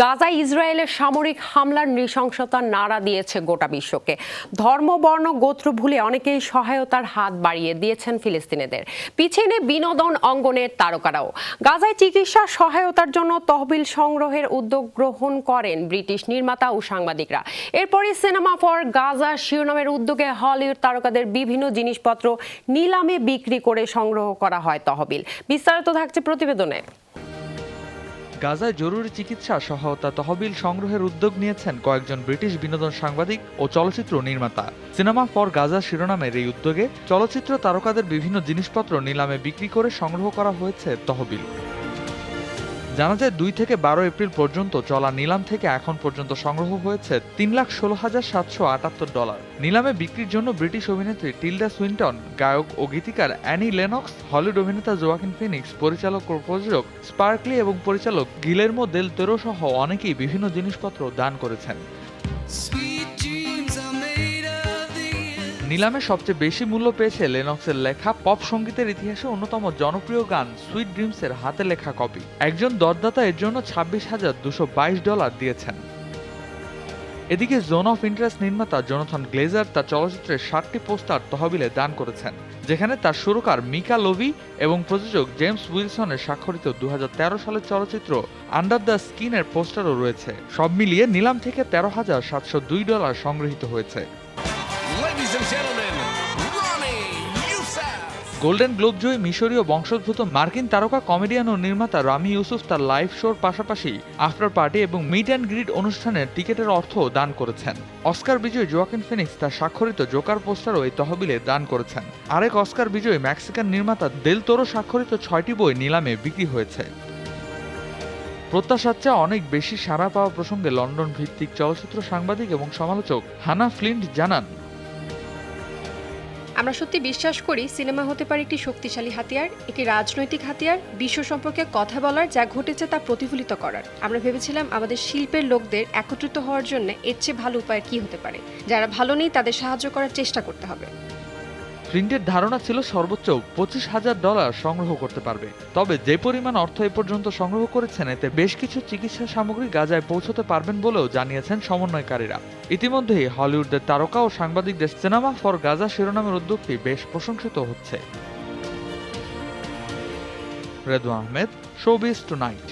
গাজায় ইসরায়েলের সামরিক হামলার নৃশংসতা নাড়া দিয়েছে গোটা বিশ্বকে। ধর্ম, বর্ণ, গোত্র ভুলে অনেকেই সহায়তার হাত বাড়িয়ে দিয়েছেন ফিলিস্তিনিদের। পিছনে বিনোদন অঙ্গনের তারকারাও। গাজায় চিকিৎসা সহায়তার জন্য তহবিল সংগ্রহের উদ্যোগ গ্রহণ করেন ব্রিটিশ নির্মাতা ও সাংবাদিকরা। এরপরই সিনেমা ফর গাজা শিরোনামের উদ্যোগে হলিউড তারকাদের বিভিন্ন জিনিসপত্র নিলামে বিক্রি করে সংগ্রহ করা হয় তহবিল। বিস্তারিত থাকছে প্রতিবেদনে। গাজায় জরুরি চিকিৎসা সহায়তা তহবিল সংগ্রহের উদ্যোগ নিয়েছেন কয়েকজন ব্রিটিশ বিনোদন সাংবাদিক ও চলচ্চিত্র নির্মাতা। সিনেমা ফর গাজা শিরোনামের এই উদ্যোগে চলচ্চিত্র তারকাদের বিভিন্ন জিনিসপত্র নিলামে বিক্রি করে সংগ্রহ করা হয়েছে তহবিল। জানা যায় দুই থেকে বারো এপ্রিল পর্যন্ত চলা নিলাম থেকে এখন পর্যন্ত সংগ্রহ হয়েছে তিন লাখ ষোলো হাজার সাতশো আটাত্তর ডলার। নিলামে বিক্রির জন্য ব্রিটিশ অভিনেত্রী টিল্ডা সুইন্টন, গায়ক ও গীতিকার অ্যানি লেনক্স, হলিউড অভিনেতা জোয়াকিন ফিনিক্স, পরিচালক ও প্রযোজক স্পার্কলি এবং পরিচালক গিলেরমো দেল তেরো সহ অনেকেই বিভিন্ন জিনিসপত্র দান করেছেন। নিলামে সবচেয়ে বেশি মূল্য পেয়েছে লেনক্সের লেখা পপ সঙ্গীতের ইতিহাসে অন্যতম জনপ্রিয় গান সুইট ড্রিমসের হাতে লেখা কপি। একজন দরদাতা এর জন্য ছাব্বিশ হাজার দুশো বাইশ ডলার দিয়েছেন। এদিকে জোন অফ ইন্টারেস্ট নির্মাতা জোনাথন গ্লেজার তার চলচ্চিত্রের ষাটটি পোস্টার তহবিলে দান করেছেন, যেখানে তার সুরকার মিকা লোভি এবং প্রযোজক জেমস উইলসনের স্বাক্ষরিত দু হাজার তেরো সালের চলচ্চিত্র আন্ডার দ্য স্কিনের পোস্টারও রয়েছে। সব মিলিয়ে নিলাম থেকে তেরো হাজার সাতশো দুই ডলার সংগৃহীত হয়েছে। গোল্ডেন গ্লোব জয়ী মিশরীয় বংশোদ্ভূত মার্কিন তারকা, কমেডিয়ান ও নির্মাতা রামি ইউসুফ তার লাইভ শোর পাশাপাশি আফটার পার্টি এবং মিট অ্যান্ড গ্রিড অনুষ্ঠানের টিকিটের অর্থ দান করেছেন। অস্কার বিজয়ী জোয়াকিন ফিনিক্স তার স্বাক্ষরিত জোকার পোস্টারও এই তহবিলে দান করেছেন। আরেক অস্কার বিজয়ী মেক্সিকান নির্মাতা দেল তোরো স্বাক্ষরিত ছয়টি বই নিলামে বিক্রি হয়েছে। প্রত্যাশার চেয়ে অনেক বেশি সাড়া পাওয়া প্রসঙ্গে লন্ডন ভিত্তিক চলচ্চিত্র সাংবাদিক এবং সমালোচক হানা ফ্লিন্ট জানান আমরা সত্যি বিশ্বাস করি সিনেমা হতে পারে একটি শক্তিশালী হাতিয়ার, একটি রাজনৈতিক হাতিয়ার, বিশ্ব সম্পর্কে কথা বলার যা ঘটেছে তা প্রতিফলিত করার। আমরা ভেবেছিলাম আমাদের শিল্পের লোকদের একত্রিত হওয়ার জন্য এর চেয়ে ভালো উপায় কি হতে পারে। যারা ভালো নেই তাদের সাহায্য করার চেষ্টা করতে হবে। ফ্লিন্টের ধারণা ছিল সর্বোচ্চ পঁচিশ হাজার ডলার সংগ্রহ করতে পারবে। তবে যে পরিমাণ অর্থ এ পর্যন্ত সংগ্রহ করেছেন, এতে বেশ কিছু চিকিৎসা সামগ্রী গাজায় পৌঁছতে পারবেন বলেও জানিয়েছেন সমন্বয়কারীরা। ইতিমধ্যেই হলিউডের তারকা ও সাংবাদিকদের সিনেমা ফর গাজা শিরোনামের উদ্যোগটি বেশ প্রশংসিত হচ্ছে। Redwan Ahmed showbiz tonight.